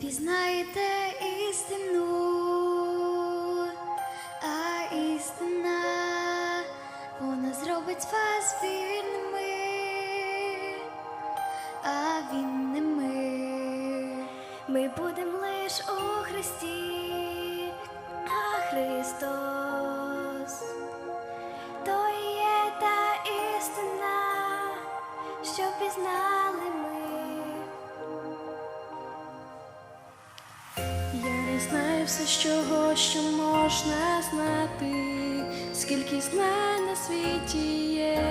пізнаєте істину, а істина вона зробить вас вільними, а вільними. Ми будемо лиш у Христі, а Христос. То є та істина, що пізнали все з чого, що можна знати, скільки знань на світі є.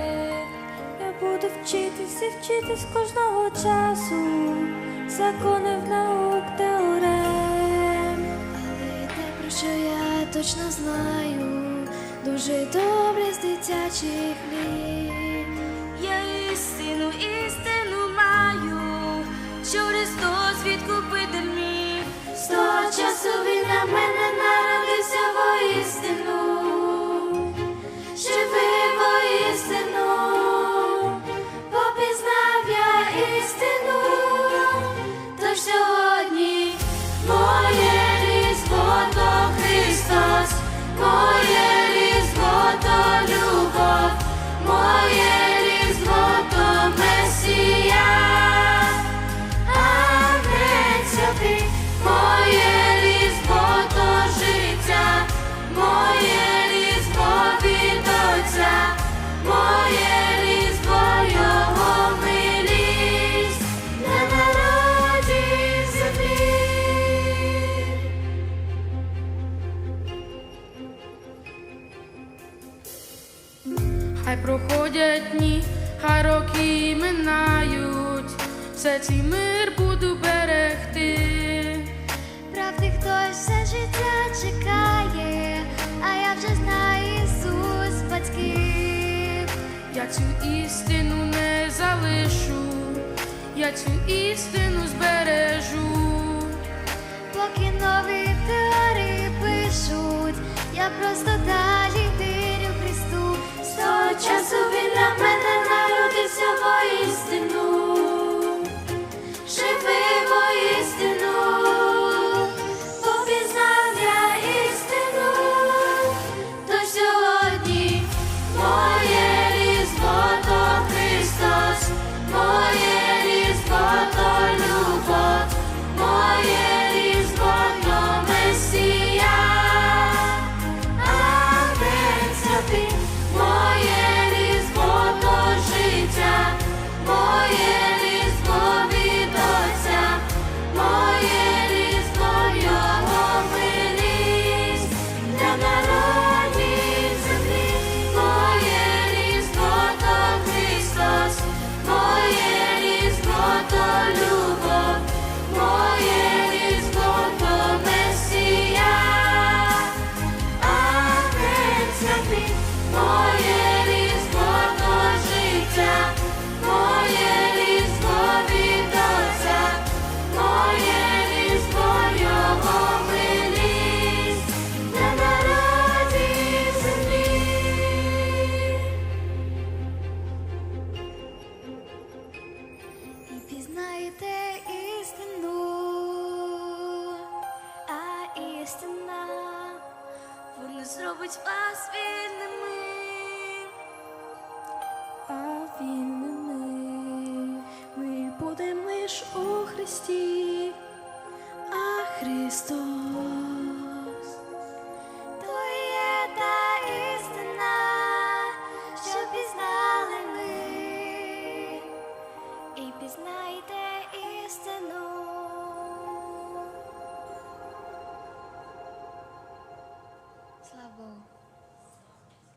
Я буду вчитись і вчитись кожного часу, законів наук теорем. Але те, про що я точно знаю, дуже добре з дитячих літ. Я істину, істину маю, що Христос відкупитель того часу він на мене Хай проходять дні, хай роки минають, все цей мир буду берегти. Правди хтось все життя чекає, а я вже знаю Ісус батьків. Я цю істину не залишу, я цю істину збережу. Поки нові теорії пишуть, я просто далі часу істина вона зробить вас вільними. А вільними ми будемо лиш у Христі, а Христос.